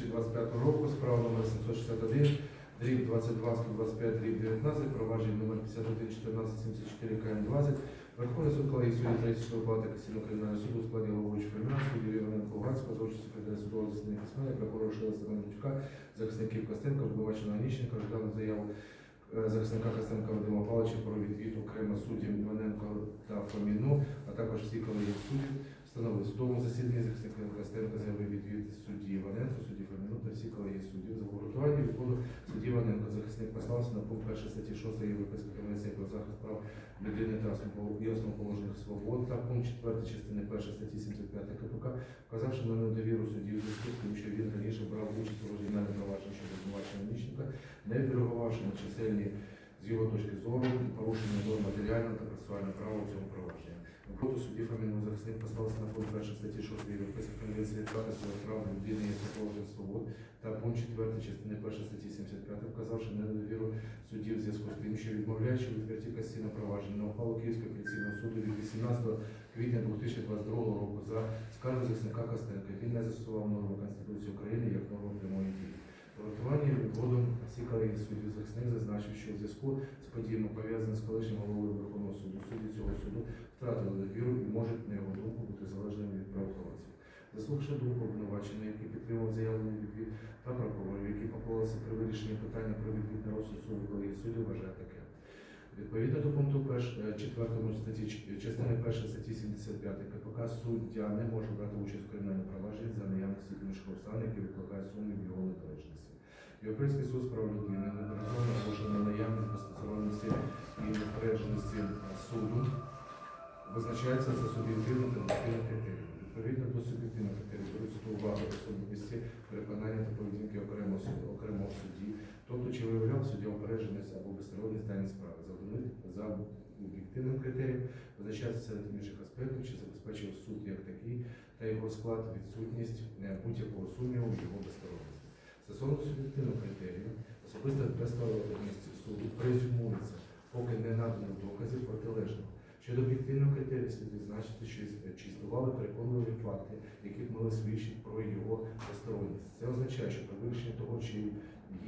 2025 року, справа номер 761, дріб 22, 125, дріб 19, провадження номер 51, 14, 74, КМ 20, Верховний суд колегії третього палати Касійного кримінального суду складі головуючого Ферміна, судді Іваненко Луганського, участю секретаря судового засідання письмення, прокурора Шила Степановичука, захисників Костенка, обвинуваченого Аніщенка, розглянули заяву е, захисника Костенка Вадима Павловича про відвід окремо суддям Іваненко та Фоміну, а також всі колеги суддів. Встановили судовому засіданні захисника Костенка заявив відвід судді Іваненко, судді Фоміну та всі колеги суддів. За обґрунтування відводу судді Іваненко захисник послався на пункт 1 статті 6 Європейської конвенції про захист прав людини та основоположних- свобод та пункт 4 частини 1 статті 75 КПК, вказавши на недовіру судді у зв'язку з що він раніше брав участь у розглянанні проваджень щодо обвинувачення Нічника, не відреагувавши на чисельні з його точки зору порушення норм матеріального та процесуального права у цьому провадженні. Виходу судді Фоміну захисник послався на пункт 1 статті 6 Європейської конвенції захисту прав людини і основоположних свобод та пункт 4 частини 1 статті 75, вказавши недовіру судді в зв'язку з тим, що відмовляючи відкритті касційного провадження на ухвалу Київського апеляційного суду від 18 квітня 2022 року за скаргу захисника Костенка, він не застосував норму Конституції України як норму прямої дії. Відводом всі колеги суддів захисник зазначив, що у зв'язку з подіями, пов'язаними з колишнім головою Верховного суду, судді цього суду втратили довіру і можуть, на його думку, бути залежними від правоохоронців. Заслухавши думку обвинуваченого, який підтримав заявлений відвід, та прокурорів, які поклалися при вирішенні питання про відвід на розсуд суду, коли судді вважає таке. Відповідно до пункту 4 статті частини 1 статті 75 КПК суддя не може брати участь в кримінальному провадженні за наявності інших обставин, які викликають сумнів в його незалежності. Європейський суд з прав людини неодноразово наголошує на наявність безпосередності і непередженості суду визначається за суб'єктивним та об'єктивним критерієм. Відповідно до суб'єктивних критеріїв беруться до уваги особливості переконання та поведінки окремого окремого судді, тобто чи виявляв суддя упередженість або безсторонність даної справи. За об'єктивним критерієм визначається серед інших аспектів, чи забезпечив суд як такий та його склад відсутність е, будь-якого сумніву в його безсторонності. Стосовно суб'єктивного критерію, особиста безсторонність суду презюмується, поки не надано доказів протилежного. Щодо об'єктивного критерію слід відзначити, що чи існували переконливі факти, які б могли свідчити про його безсторонність. Це означає, що при вирішенні того, чи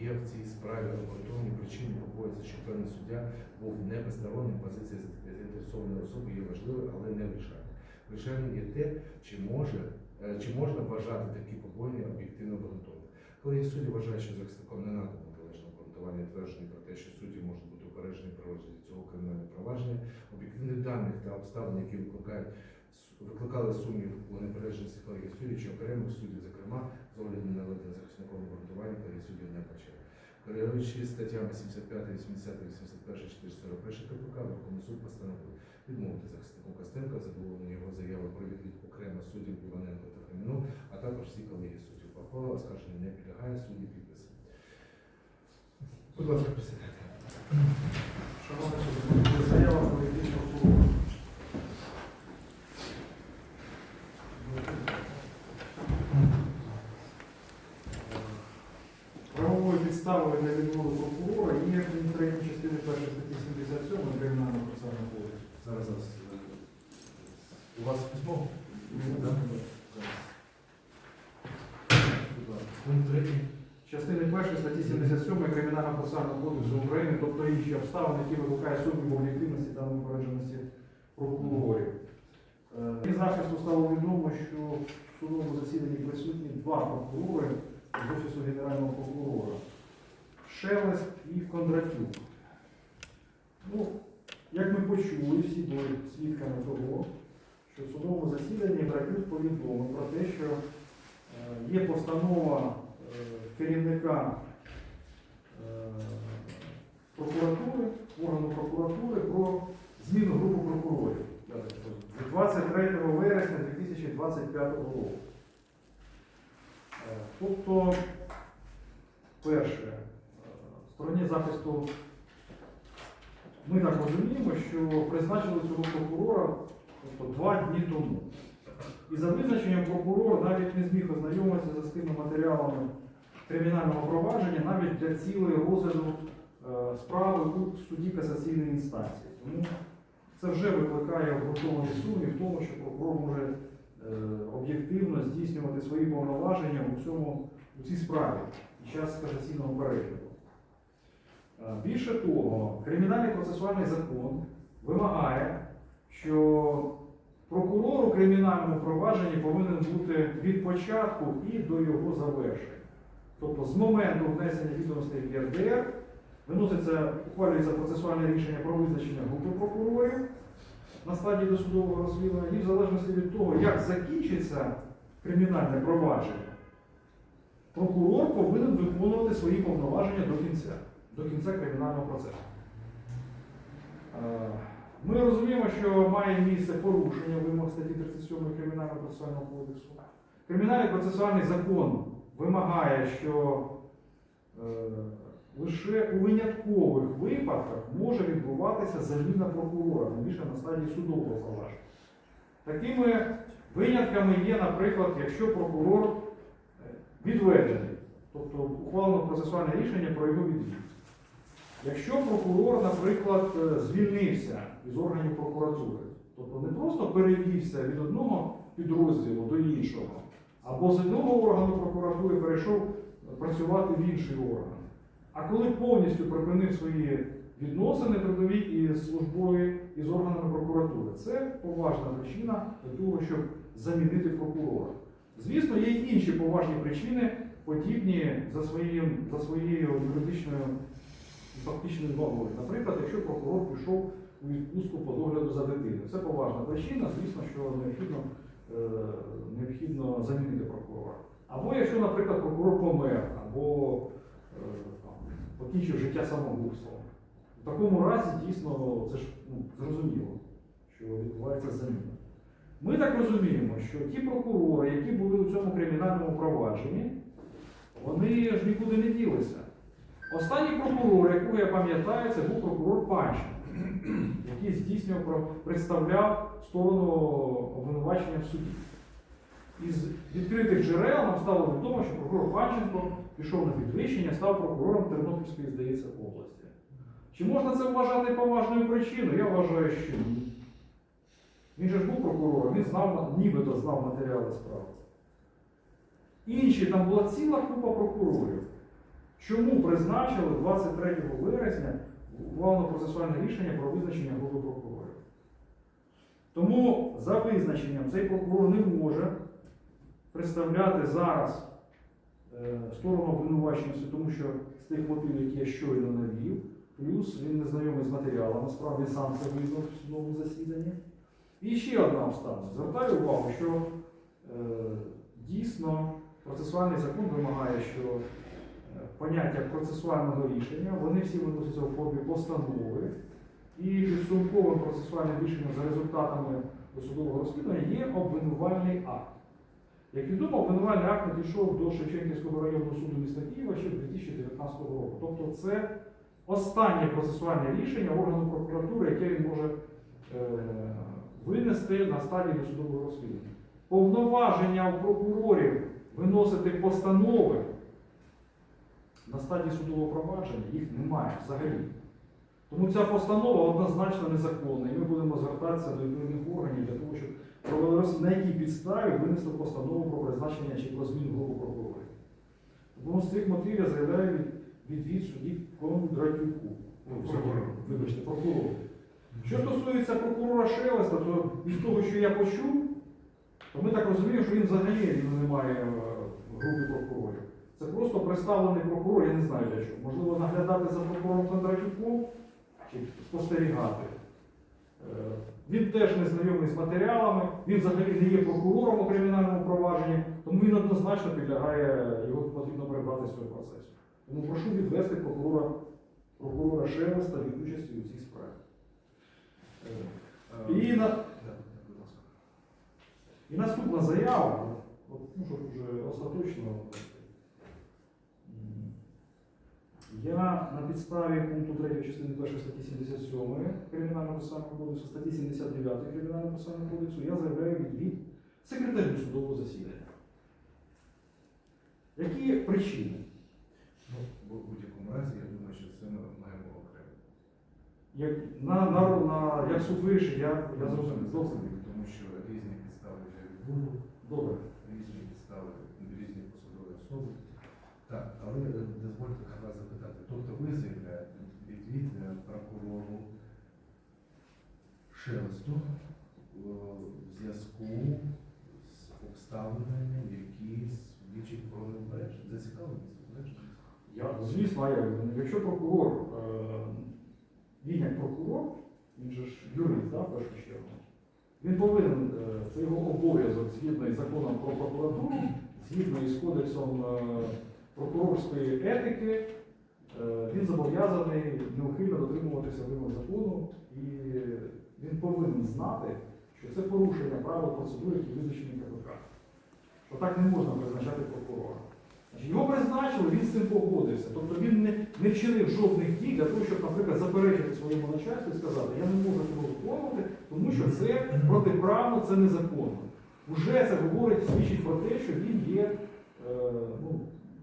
є в цій справі обґрунтовані причини, побоїться, що певний суддя був не безстороннім, позиція заінтересованої особи є важливою, але не вирішальною. Вирішальним є те, чи може е, чи можна вважати такі побоїння об'єктивно обґрунтованими. Коли є судді вважають, що захисником не надано належного обґрунтування твердження про те, що судді можуть бути упереджені при розгляді цього кримінального провадження, об'єктивних даних та обставин, які викликають викликали сумнів у непередженості колегії суддів чи окремих суддів, зокрема, з огляду на наведене захисником обґрунтування колегії суддів не бачили. Керуючи статтями 75, 80, 81, 441 КПК, Верховний суд постановив відмовити захиснику Костенка задоволення його заяви про відвід окремо суддів Іваненко та Феміну, а також всі колегії суддів. Похвала оскарження не підлягає судді підписи. Будь ласка, присідайте. Шановні заява політичного відвід прокурора. Правовою підставою для відводу прокурора є адміністративні частини першої статті 77 Кримінального процесуального кодексу. Зараз, зараз. е, У вас письмо? Так? Зараз. Будь ласка. Пункт третій. Частини першої статті 77 Кримінального процесуального кодексу України, тобто інші обставини, які викликають сумнів об'єктивності та неупередженості прокурорів. Е, І захисту стало відомо, що в судовому засіданні присутні два прокурори з Офісу Генерального прокурора. Шелест і Кондратюк. Ну, як ми почули, всі були свідками того, що в судовому засіданні Братюк повідомив про те, що е, є постанова керівника е, прокуратури, органу прокуратури про зміну групи прокурорів від 23 вересня 2025 року. Е, Тобто, перше, е, стороні захисту ми так розуміємо, що призначили цього прокурора тобто, два дні тому. І за визначенням прокурор навіть не зміг ознайомитися з тими матеріалами кримінального провадження навіть для цілої розгляду е, справи у суді касаційної інстанції. Тому це вже викликає обґрунтований сумнів в тому, що прокурор може е, об'єктивно здійснювати свої повноваження у цьому у цій справі під час касаційного перегляду. Е, Більше того, кримінальний процесуальний закон вимагає, що прокурор у кримінальному провадженні повинен бути від початку і до його завершення. Тобто з моменту внесення відомостей в ЄРДР виноситься, ухвалюється процесуальне рішення про визначення групи прокурорів на стадії досудового розслідування, і в залежності від того, як закінчиться кримінальне провадження, прокурор повинен виконувати свої повноваження до кінця, до кінця кримінального процесу. Е, Ми розуміємо, що має місце порушення вимог статті 37 Кримінального процесуального кодексу. Кримінальний процесуальний закон вимагає, що е, лише у виняткових випадках може відбуватися заміна прокурора, не більше на стадії судового провадження. Такими винятками є, наприклад, якщо прокурор е, відведений, тобто ухвалено процесуальне рішення про його відвід. Якщо прокурор, наприклад, е, звільнився із органів прокуратури, тобто не просто перевівся від одного підрозділу до іншого, або з одного органу прокуратури перейшов працювати в інший орган, а коли повністю припинив свої відносини трудові із службою і з органами прокуратури, це поважна причина для того, щоб замінити прокурора. Звісно, є й інші поважні причини, подібні за, своїм, за своєю юридичною фактичною вагою. Наприклад, якщо прокурор пішов у відпустку по догляду за дитиною. Це поважна причина, звісно, що необхідно, необхідно замінити прокурора. Або якщо, наприклад, прокурор помер, або е, покінчив життя самогубством. В такому разі дійсно це ж ну, зрозуміло, що відбувається заміна. Ми так розуміємо, що ті прокурори, які були у цьому кримінальному провадженні, вони ж нікуди не ділися. Останній прокурор, якого я пам'ятаю, це був прокурор Панчин, який здійснював, представляв сторону обвинувачення в суді. Із відкритих джерел нам стало відомо, що прокурор Панченко пішов на підвищення, став прокурором Тернопільської, здається, області. Чи можна це вважати поважною причиною? Я вважаю, що ні. Він же ж був прокурором, він знав, нібито знав матеріали справи. Інші там була ціла купа прокурорів. Чому призначили 23 вересня ухвалено процесуальне рішення про визначення групи прокурорів? Тому за визначенням цей прокурор не може представляти зараз е, сторону обвинуваченості, тому що з тих мотивів, які я щойно навів, плюс він не знайомий з матеріалами, справді сам це визнав в судовому засіданні. І ще одна обставина. Звертаю увагу, що е, дійсно процесуальний закон вимагає, що поняття процесуального рішення, вони всі виносяться у формі постанови, і підсумковим процесуальним рішенням за результатами досудового розслідування є обвинувальний акт. Як відомо, обвинувальний акт надійшов до Шевченківського районного суду міста Києва ще 2019 року. Тобто це останнє процесуальне рішення органу прокуратури, яке він може е, винести на стадії досудового розслідування. Повноваження у прокурорів виносити постанови на стадії судового провадження їх немає взагалі. Тому ця постанова однозначно незаконна, і ми будемо звертатися до відповідних органів для того, щоб провели на якій підставі винесли постанову про призначення чи про зміну групи прокурорів. Тому з цих мотивів я заявляю від, відвід судді Кондратюку. Вибачте, прокурору. Що стосується прокурора Шелеста, то із того, що я почув, то ми так розуміємо, що він взагалі не має е, в прокурорів. Це просто представлений прокурор, я не знаю для чого. Можливо, наглядати за прокурором Кондратюком чи спостерігати. Е, Він теж не знайомий з матеріалами, він взагалі не є прокурором у кримінальному провадженні, тому він однозначно підлягає, його потрібно прибрати з цього процесу. Тому прошу відвести прокурора, прокурора Шелеста від участі у цій справі. Е, І, на, і наступна заява, от, ну, щоб вже остаточно. Я на підставі пункту 3 частини 1 статті 77 Кримінального процесуального кодексу, статті 79 Кримінального процесуального кодексу, я заявляю відвід секретарю судового засідання. Які причини? Ну, в будь-якому разі, я думаю, що це ми маємо окремо. Як, на, на, на, як суд вирішить, я, я зрозумів. Добре. Тому що різні підстави для відбору, Добре. різні підстави, різні посадові особи. Так, але е, дозвольте. Тобто ви заявляєте відвід е, прокурору Шелесту е, в зв'язку з обставинами, які свідчать про необережність, зацікавленість? Я, звісно, а як? Ну, якщо прокурор, е, він як прокурор, він же ж юрист, да, в першу чергу, він повинен, е, це його обов'язок згідно із законом про прокуратуру, згідно із кодексом е, прокурорської етики, він зобов'язаний неухильно дотримуватися вимог закону, і він повинен знати, що це порушення правил процедури, які визначені КПК. Що так не можна призначати прокурора. Його призначили, він з цим погодився. Тобто він не, не вчинив жодних дій для того, щоб, наприклад, заперечити своєму начальству і сказати, я не можу цього виконувати, тому що це протиправно, це незаконно. Уже це говорить, свідчить про те, що він є, е, ну,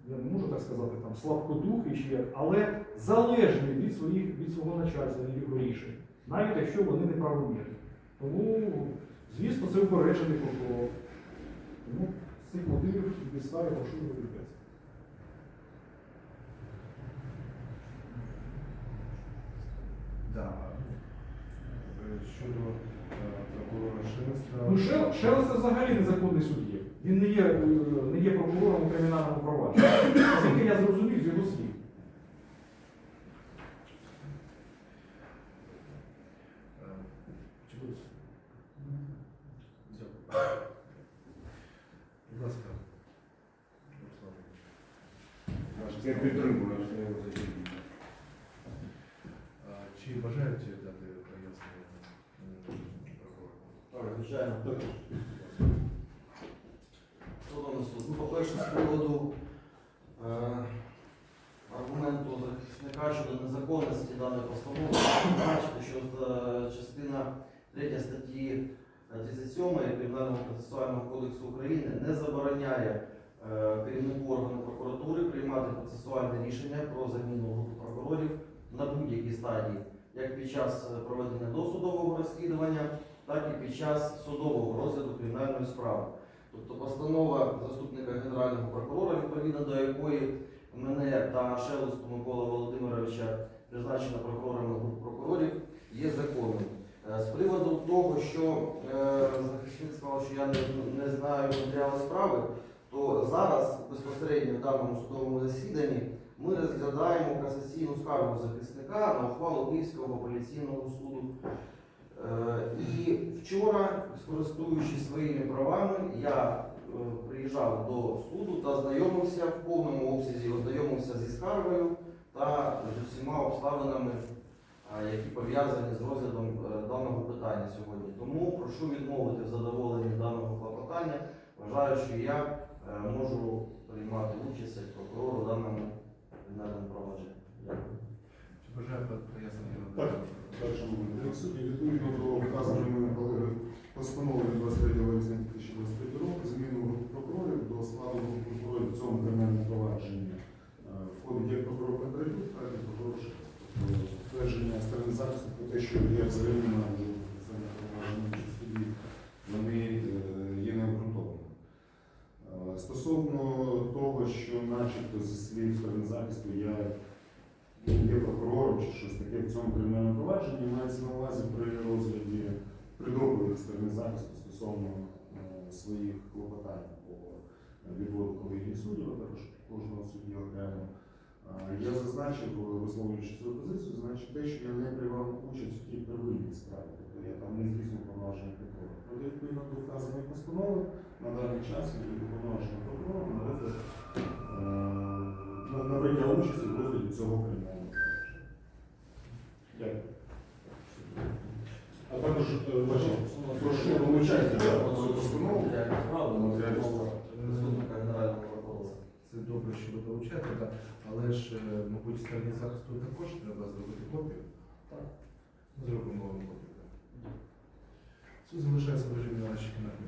я не можу так сказати, там, слабкодухий чи як, але залежний від, своїх, від свого начальства, від його рішень, навіть якщо вони неправомірні. Тому, звісно, це упереджений прокурор. Тому з цих мотивів підстави прошу відповідати. Да. Е, Щодо. Ну, Шел, Шелес це взагалі незаконний суддя. Він не є, е, не є прокурором у кримінальному провадженні. Оскільки я зрозумів з його слів. Е, Чи буде? Дякую. Будь ласка. Руслан. Ваше Я слово. підтримую своє засідання. А, Чи бажаєте дати пояснення м, прокурору? Так, звичайно. Шановний суд, ну, по-перше, з приводу е, аргументу захисника щодо незаконності даної постанови, зазначити, що е, частина 3 статті 37 Кримінального процесуального кодексу України не забороняє е, керівнику органу прокуратури приймати процесуальне рішення про заміну групи прокурорів на будь-якій стадії, як під час е, проведення досудового розслідування, так і під час судового розгляду кримінальної справи. Тобто постанова заступника генерального прокурора, відповідно до якої мене та Шелесту Микола Володимировича призначено прокурорами групи прокурорів, є законним. Е, З приводу того, що е, захисник сказав, що я не, знаю матеріали справи, то зараз безпосередньо в даному судовому засіданні ми розглядаємо касаційну скаргу захисника на ухвалу Київського апеляційного суду. Вчора, скористуючись своїми правами, я е, приїжджав до суду та знайомився в повному обсязі, ознайомився зі скаргою та з усіма обставинами, е, які пов'язані з розглядом е, даного питання сьогодні. Тому прошу відмовити в задоволенні даного клопотання. Вважаю, що я можу приймати участь як прокурор у даному кримінальному провадженні. Дякую. Чи бажає пояснення? Так. В суді відповідно до вказаної моїм постанови 23 вересня 2023 року заміну групи прокурорів до складу групи прокурорів в цьому кримінальному провадженні е, входить як прокурор Петриків, так і прокурор. Тобто сторони захисту про те, що я взагалі не маю за провадження в суді, вони е, є необґрунтованими. Е, Стосовно того, що начебто зі слів сторони захисту я є прокурором чи щось таке в цьому кримінальному провадженні, мається на увазі при розгляді при доповіді сторони захисту стосовно е, своїх клопотань по відводу колегії суддів, а також кожного судді окремо. Е, Я зазначив, висловлюючи свою позицію, значить те, що я не приймав участь в тій первинній справі, тобто я там не здійснював повноваження прокурора. Проте відповідно до вказаної постанови на даний час я повноваженим прокурором на е, на набрання участі в розгляді цього кримінального провадження. прошу. Це добре, що ви долучаєте, але ж, е, мабуть, стороні захисту також треба зробити копію. Так. Зробимо вам копію. Це залишається дуже наші кінарні.